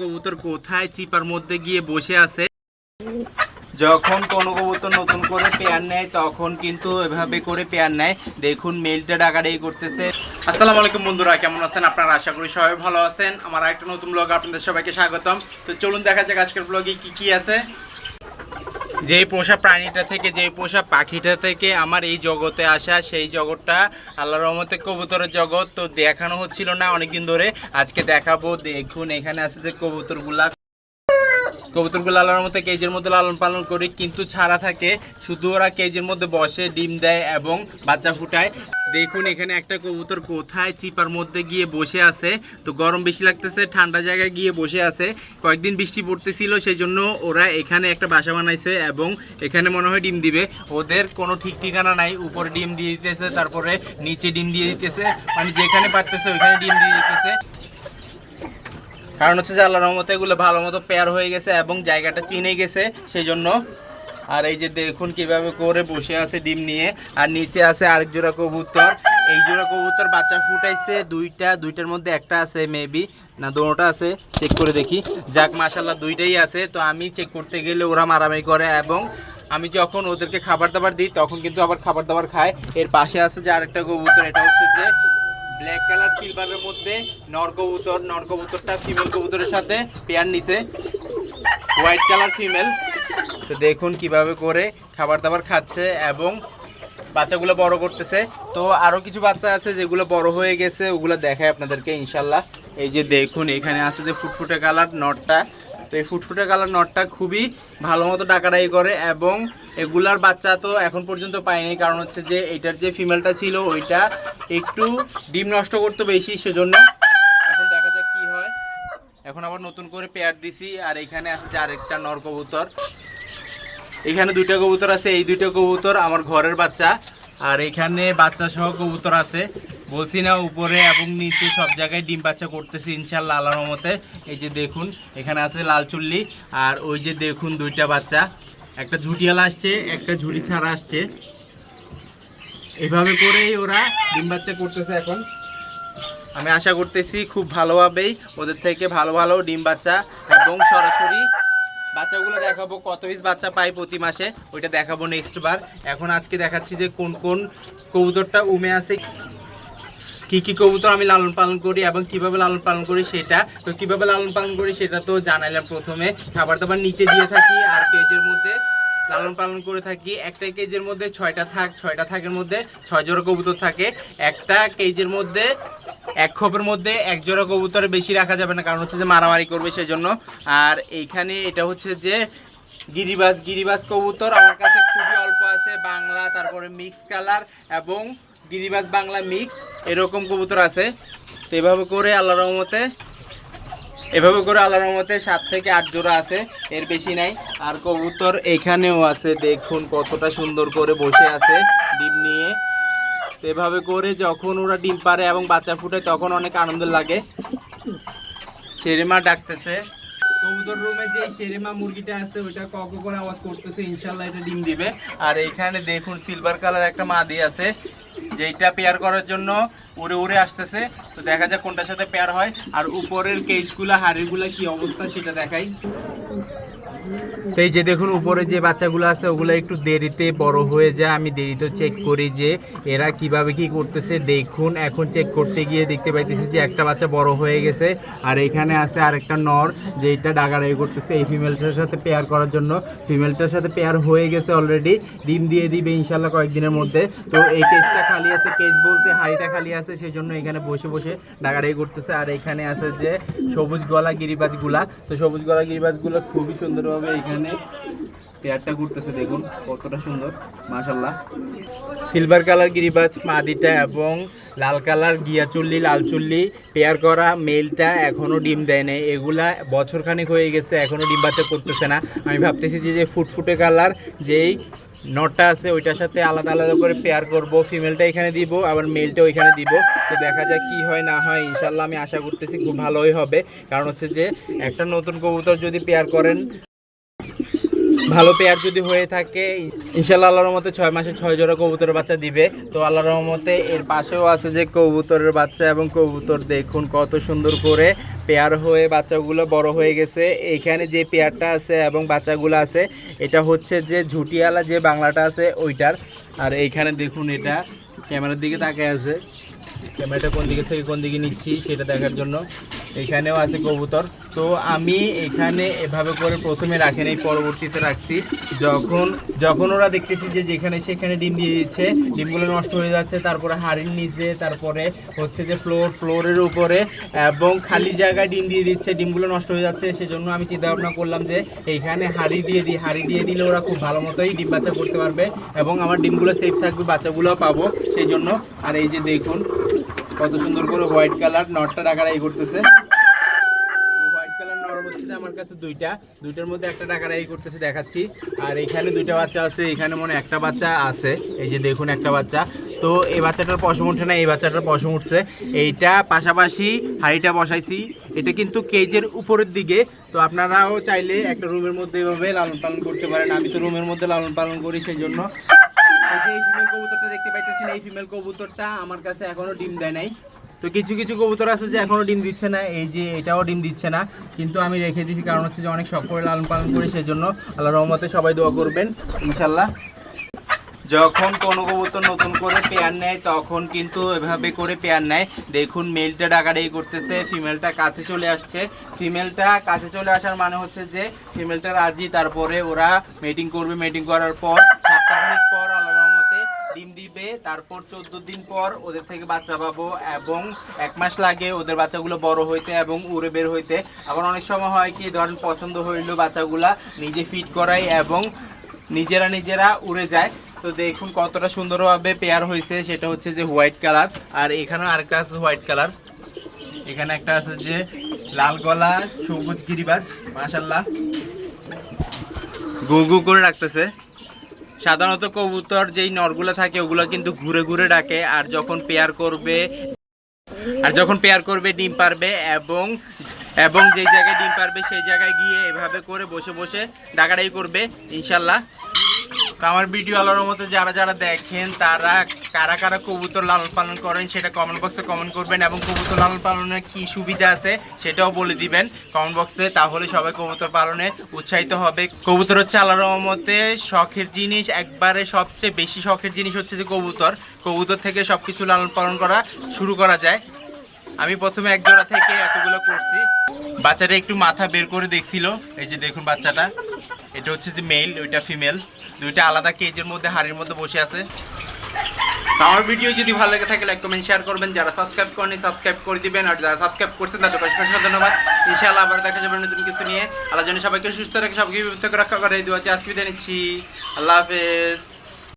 কবুতর কোথায় চিপার মধ্যে গিয়ে বসে আছে? যখন কোনো কবুতর নতুন করে পেয়ার নেয়, তখন কিন্তু এভাবে করে পেয়ার নেয়। দেখুন, মেলটা ডাকাডাকি করতেছে। আসসালামু আলাইকুম বন্ধুরা, কেমন আছেন আপনারা? আশা করি সবাই ভালো আছেন। আমার একটা নতুন ব্লগ আপনাদের সবাইকে স্বাগতম। তো চলুন দেখা যাক আজকের ব্লগে কি কি আছে। যেই পোষা প্রাণীটা থেকে যেই পোষা পাখিটা থেকে আমার এই জগতে আসা, সেই জগৎটা আল্লাহ রহমতে কবুতরের জগৎ তো দেখানো হচ্ছিল না অনেকদিন ধরে। আজকে দেখাবো, দেখুন, এখানে আসে যে কবুতরগুলা। কবুতরগুলো আল্লাহর মতো কেজের মধ্যে লালন পালন করি, কিন্তু ছাড়া থাকে। শুধু ওরা কেজের মধ্যে বসে, ডিম দেয় এবং বাচ্চা ফুটায়। দেখুন এখানে একটা কবুতর কোথায়, চিপার মধ্যে গিয়ে বসে আছে। তো গরম বেশি লাগতেছে, ঠান্ডা জায়গায় গিয়ে বসে আছে। কয়েকদিন বৃষ্টি পড়তেছিল সেই জন্য ওরা এখানে একটা বাসা বানাইছে এবং এখানে মনে হয় ডিম দিবে। ওদের কোনো ঠিক ঠিকানা নাই, উপরে ডিম দিয়ে দিতেছে, তারপরে নিচে ডিম দিয়ে দিতেছে। মানে যেখানে পারতেছে, ওইখানে ডিম দিয়ে দিতেছে। কারণ হচ্ছে যে আল্লাহ রহমতে এগুলো ভালো মতো পেয়ার হয়ে গেছে এবং জায়গাটা চিনে গেছে সেই জন্য আর এই যে দেখুন কীভাবে করে বসে আছে ডিম নিয়ে, আর নিচে আছে আরেক জোড়া কবুতর। এই জোড়া কবুতর বাচ্চা ফুটাইছে দুইটা, দুইটার মধ্যে একটা আছে মেবি না দুটোটা আছে চেক করে দেখি। যাক মাশাল্লাহ দুইটাই আছে। তো আমি চেক করতে গেলে ওরা মারামারি করে এবং আমি যখন ওদেরকে খাবার দাবার দিই, তখন কিন্তু আবার খাবার দাবার খায়। এর পাশে আছে যে আরেকটা কবুতর, এটা হচ্ছে যে ব্ল্যাক কালার সিলভারের মধ্যে নর কবুতর, নর কবুতরটা ফিমেল কবুতরের সাথে পেয়ার নিছে। হোয়াইট কালার ফিমেল তো দেখুন কীভাবে করে খাবার দাবার খাচ্ছে এবং বাচ্চাগুলো বড় করতেছে। তো আরও কিছু বাচ্চা আছে যেগুলো বড় হয়ে গেছে, ওগুলো দেখায় আপনাদেরকে ইনশাল্লাহ। এই যে দেখুন, এখানে আছে যে ফুটফুটে কালার নটটা। তো এই ফুটফুটে কালার নটটা খুবই ভালো মতো ডাকাডাকি করে এবং এগুলার বাচ্চা তো এখন পর্যন্ত পাইনি কারণ হচ্ছে যে এটার যে ফিমেলটা ছিল, ওইটা একটু ডিম নষ্ট করতো বেশি, সেজন্য এখন দেখা যাক কি হয়। এখন আবার নতুন করে পেয়ার দিছি, আর এখানে আছে আরেকটা নর কবুতর। এখানে দুইটা কবুতর আছে, এই দুইটা কবুতর আমার ঘরের বাচ্চা। আর এখানে বাচ্চা সহ কবুতর আছে। বলছি না, উপরে এবং নিচে সব জায়গায় ডিম বাচ্চা করতেছি ইনশাল্লাহ আল্লাহর মতে এই যে দেখুন, এখানে আছে লাল চুল্লি, আর ওই যে দেখুন দুইটা বাচ্চা। একটা ঝুটিয়ালা আসছে, একটা ঝুড়ি ছাড়া আসছে। এভাবে করেই ওরা ডিম বাচ্চা করতেছে এখন। আমি আশা করতেছি খুব ভালোভাবেই ওদের থেকে ভালো ভালো ডিম বাচ্চা এবং সরাসরি বাচ্চাগুলো দেখাবো, কত পিস বাচ্চা পাই প্রতি মাসে, ওইটা দেখাবো নেক্সট বার। এখন আজকে দেখাচ্ছি যে কোন কোন কবুতরটা উমে আছে। কি কি কবুতর আমি লালন পালন করি এবং কীভাবে লালন পালন করি সেটা, তো কীভাবে লালন পালন করি সেটা তো জানাইলাম প্রথমে। খাবার দাবার নিচে দিয়ে থাকি আর কেজের মধ্যে লালন পালন করে থাকি। একটা কেজের মধ্যে ছয়টা থাক, ছয়টা থাকের মধ্যে ছয় জোড়া কবুতর থাকে। একটা কেজের মধ্যে এক খোপের মধ্যে এক জোড়া কবুতর বেশি রাখা যাবে না, কারণ হচ্ছে যে মারামারি করবে সেজন্য। আর এইখানে এটা হচ্ছে যে গিরিবাস গিরিবাস কবুতর আমার কাছে খুবই অল্প আছে, বাংলা, তারপরে মিক্স কালার এবং গিরিবাজ বাংলা মিক্স, এরকম কবুতর আছে। তো এভাবে করে আল্লাহ রহমতে, এভাবে করে আল্লাহর রহমতে সাত থেকে আট জোড়া আছে, এর বেশি নাই। আর কবুতর এখানেও আছে, দেখুন কতটা সুন্দর করে বসে আছে ডিম নিয়ে। তো এভাবে করে যখন ওরা ডিম পারে এবং বাচ্চা ফুটে, তখন অনেক আনন্দ লাগে। সেরেমা ডাকতেছে। কবুতর রুমে যে শেরেমা মুরগিটা আছে, ওইটা কক করে আওয়াজ করতেছে ইনশাল্লাহ এটা ডিম দিবে। আর এইখানে দেখুন সিলভার কালার একটা মাদি আছে, যেইটা পেয়ার করার জন্য উড়ে উড়ে আসতেছে। তো দেখা যাক কোনটার সাথে পেয়ার হয়। আর উপরের কেজগুলা হাড়িগুলা কি অবস্থা সেটা দেখাই। তো এই যে দেখুন, উপরে যে বাচ্চাগুলো আছে, ওগুলো একটু দেরিতে বড় হয়ে যায়। আমি দেরিতে চেক করি যে এরা কীভাবে কি করতেছে। দেখুন, এখন চেক করতে গিয়ে দেখতে পাইতেছি যে একটা বাচ্চা বড় হয়ে গেছে। আর এখানে আছে আরেকটা নর যেটা ডাগাডাগি করতেছে। এই ফিমেলটার সাথে পেয়ার করার জন্য ফিমেলটার সাথে পেয়ার হয়ে গেছে অলরেডি ডিম দিয়ে দিবে ইনশাল্লাহ কয়েকদিনের মধ্যে। তো এই কেসটা খালি আছে কেস বলতে হাড়িটা খালি আছে সেই জন্য এখানে বসে বসে ডাগাডাগি করতেছে। আর এখানে আছে যে সবুজ গলা গিরিবাজগুলা। তো সবুজ গলা গিরিবাজগুলো খুবই সুন্দরভাবে এখানে পেয়ারটা ঘুরতেছে, দেখুন কতটা সুন্দর মাশাল্লাহ সিলভার কালার গিরিবাজ, মাদিটা এবং লাল কালার গিয়াচুল্লি লাল চুল্লি, পেয়ার করা মেলটা এখনও ডিম দেয় নাই। এগুলা বছরখানেক হয়ে গেছে, এখনও ডিম বাচ্চা করতেছে না। আমি ভাবতেছি যে যে ফুটফুটে কালার, যেই নটটা আছে, ওইটার সাথে আলাদা আলাদা করে পেয়ার করব, ফিমেলটা এখানে দিব, আবার মেলটা ওইখানে দিব। তো দেখা যাক কি হয়, না হয় ইনশাল্লাহ আমি আশা করতেছি খুব ভালোই হবে। কারণ হচ্ছে যে, একটা নতুন কবুতর যদি পেয়ার করেন ভালো পেয়ার যদি হয়ে থাকে, ইনশাল্লাহ আল্লাহর রহমতে ছয় মাসে ছয় জোড়া কবুতরের বাচ্চা দিবে। তো আল্লাহর রহমতে এর পাশেও আছে যে কবুতরের বাচ্চা এবং কবুতর দেখুন কত সুন্দর করে পেয়ার হয়ে বাচ্চাগুলো বড় হয়ে গেছে। এইখানে যে পেয়ারটা আছে এবং বাচ্চাগুলো আছে, এটা হচ্ছে যে ঝুটিয়ালা যে বাংলাটা আছে ওইটার। আর এইখানে দেখুন এটা, ক্যামেরার দিকে তাকায় আছে। ক্যামেরাটা কোন দিকে থেকে কোন দিকে নিচ্ছি সেটা দেখার জন্য। এখানেও আছে কবুতর। তো আমি এখানে এভাবে করে প্রথমে রাখি নাই, পরবর্তীতে রাখছি। যখন যখন ওরা দেখতেছি যে যেখানে সেখানে ডিম দিয়ে দিচ্ছে, ডিমগুলো নষ্ট হয়ে যাচ্ছে, তারপরে হাড়ির নিচে, তারপরে হচ্ছে যে ফ্লোর ফ্লোরের উপরে, এবং খালি জায়গায় ডিম দিয়ে দিচ্ছে, ডিমগুলো নষ্ট হয়ে যাচ্ছে, সেজন্য আমি চিন্তা ভাবনা করলাম যে এইখানে হাড়ি দিয়ে দিই, হাড়ি দিয়ে দিলে ওরা খুব ভালো মতোই ডিম বাচ্চা করতে পারবে, এবং আমার ডিমগুলো সেফ থাকবে, বাচ্চাগুলোও পাবো সেই জন্য আর এই যে দেখুন, কত সুন্দর করে হোয়াইট কালার নটটা টাকারাই করতেছে হোয়াইট কালার নর হচ্ছে যে আমার কাছে দুইটা, দুইটার মধ্যে একটা টাকারাই করতেছে দেখাচ্ছি। আর এখানে দুইটা বাচ্চা আছে, এখানে মনে একটা বাচ্চা আছে। এই যে দেখুন একটা বাচ্চা। তো এই বাচ্চাটার পশম উঠে না, এই বাচ্চাটার পশম উঠছে। এইটা পাশাপাশি হাড়িটা বসাইছি। এটা কিন্তু কেজের উপরের দিকে। তো আপনারাও চাইলে একটা রুমের মধ্যে এভাবে লালন পালন করতে পারেন। আমি তো রুমের মধ্যে লালন পালন করি সেই জন্য এই যে এই ফিমেল কবুতরটা দেখতে পাইতেছেন, এই ফিমেল কবুতরটা আমার কাছে এখনও ডিম দেয় নাই। তো কিছু কিছু কবুতর আছে যে এখনও ডিম দিচ্ছে না, এই যে এটাও ডিম দিচ্ছে না। কিন্তু আমি রেখে দিয়েছি কারণ হচ্ছে যে অনেক শখ করে লালন পালন করি সেই জন্য আল্লাহ রহমতে সবাই দোয়া করবেন ইনশাল্লাহ যখন কোনো কবুতর নতুন করে পেয়ার নেয়, তখন কিন্তু এভাবে করে পেয়ার নেয়। দেখুন মেলটা ডাকাডাকি করতেছে ফিমেলটা কাছে চলে আসছে। ফিমেলটা কাছে চলে আসার মানে হচ্ছে যে ফিমেলটা রাজি, তারপরে ওরা মিটিং করবে মিটিং করার পর সপ্তাহখানেক পর আল্লাহ রহমতে ডিম দিবে, তারপর চোদ্দ দিন পর ওদের থেকে বাচ্চা পাবো এবং এক মাস লাগে ওদের বাচ্চাগুলো বড় হইতে এবং উড়ে বের হইতে। আবার অনেক সময় হয় কি, ধরেন পছন্দ হইল বাচ্চাগুলা, নিজে ফিট করাই এবং নিজেরা নিজেরা উড়ে যায়। তো দেখুন কতটা সুন্দরভাবে পেয়ার হয়েছে সেটা হচ্ছে যে হোয়াইট কালার আর এখানে আরেকটা আছে হোয়াইট কালার এখানে একটা আছে যে লাল গলা, সবুজ গিরিবাজ মাশাল্লাহ গু গু করে রাখতেছে। সাধারণত কবুতর যেই নরগুলো থাকে, ওগুলো কিন্তু ঘুরে ঘুরে ডাকে আর যখন পেয়ার করবে, আর যখন পেয়ার করবে, ডিম পারবে এবং এবং যেই জায়গায় ডিম পারবে, সেই জায়গায় গিয়ে এভাবে করে বসে বসে ডাকাডাই করবে, ইনশাল্লাহ। আমার ভিডিও আলোর মতো যারা যারা দেখেন, তারা কারা কারা কবুতর লালন পালন করেন সেটা কমেন্ট বক্সে কমেন্ট করবেন এবং কবুতর লালন পালনের কি সুবিধা আছে সেটাও বলে দিবেন কমেন্ট বক্সে তাহলে সবাই কবুতর পালনে উৎসাহিত হবে। কবুতর হচ্ছে আল্লাহর রহমতে শখের জিনিস, একবারে সবচেয়ে বেশি শখের জিনিস হচ্ছে যে কবুতর। কবুতর থেকে সব কিছু লালন পালন করা শুরু করা যায়। আমি প্রথমে এক জোড়া থেকে এতগুলো করছি। বাচ্চাটা একটু মাথা বের করে দেখছিল। এই যে দেখুন বাচ্চাটা। এটা হচ্ছে যে মেল ওইটা ফিমেল দুইটা আলাদা কেজের মধ্যে, হাড়ির মধ্যে বসে আছে। আমার ভিডিও যদি ভালো লেগে থাকে লাইক কমেন্ট শেয়ার করবেন। যারা সাবস্ক্রাইব করেনি সাবস্ক্রাইব করে দিবেন। আর যারা সাবস্ক্রাইব করছেন, তাদের পাশে ধন্যবাদ। ইনশাআল্লাহ আবার দেখা যাবে নতুন কিছু নিয়ে। আল্লাহ জন্য সবাইকে সুস্থ রাখে সবকে বিপদ থেকে রক্ষা করে। দু আজকে বিদায় নিচ্ছি। আল্লাহ হাফেজ।